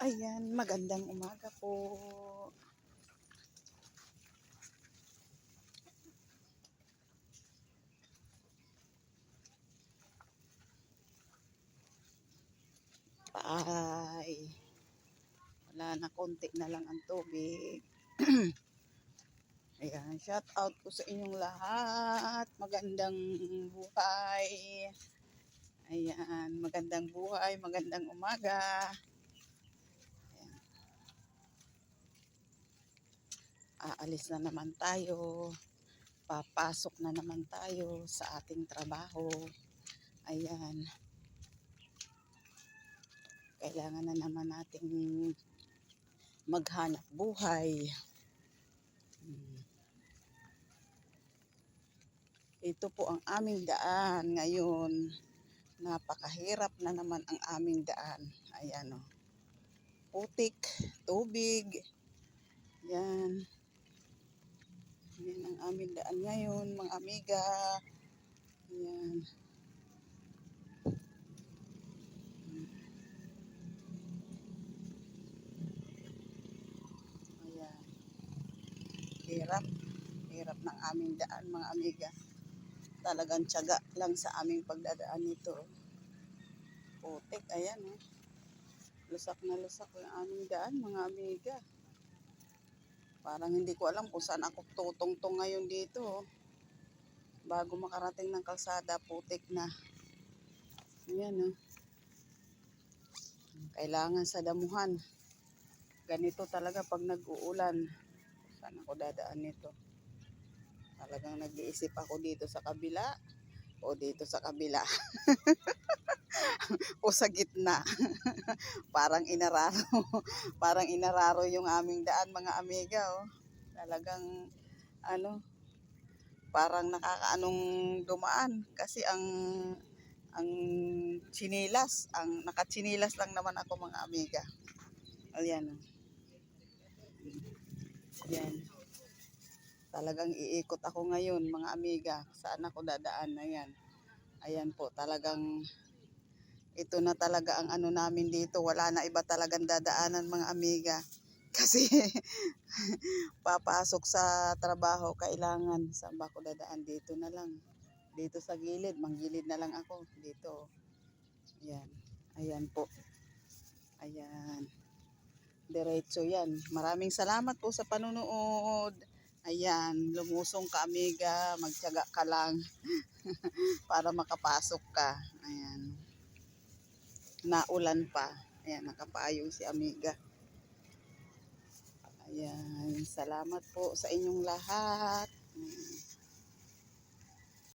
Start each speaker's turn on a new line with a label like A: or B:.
A: Ayan, magandang umaga po. Bye. Wala na, konti na lang ang tubig. Ayan, shout out po sa inyong lahat. Magandang buhay. Ayan, magandang buhay, magandang umaga. Aalis na naman tayo. Papasok na naman tayo sa ating trabaho. Ayan. Kailangan na naman nating maghanap buhay. Hmm. Ito po ang aming daan ngayon. Napakahirap na naman ang aming daan. Ayan o. Putik, tubig. Yan. Yan ang aming daan ngayon, mga amiga. Yan. Ayan. Hirap. Hirap ng aming daan, mga amiga. Talagang tiyaga lang sa aming pagdadaan nito. Putik, ayan oh. Lusak na lusak yung aming daan, mga amiga. Parang hindi ko alam kung saan ako tutungtong ngayon dito. oh. Bago makarating ng kalsada, putik na. Ayan oh. Kailangan sa damuhan. Ganito talaga pag nag-uulan. Saan ako dadaan nito? Talagang nag-iisip ako dito sa kabila o dito sa kabila. o sa gitna. Parang inararo. Parang inararo yung aming daan mga amiga. Oh. Talagang ano, parang nakakaanong dumaan kasi ang ang chinilas, ang nakachinilas lang naman ako mga amiga. Ayan. oh. Ayan. Talagang iikot ako ngayon mga amiga. Saan ako dadaan? Ayan. Ayan po, talagang ito na talaga ang ano namin dito. Wala na iba talagang dadaanan mga amiga. Kasi papasok sa trabaho, kailangan saan ba ako dadaan? Dito na lang. Dito sa gilid, manggilid na lang ako. Dito. Ayan. Ayan po. Ayan. Diretso yan. Maraming salamat po sa panunood. Ayan, lumusong ka amiga, magtiyaga ka lang para makapasok ka. Ayan. Naulan pa. Ayan, nakapayong si amiga. Ayan, salamat po sa inyong lahat.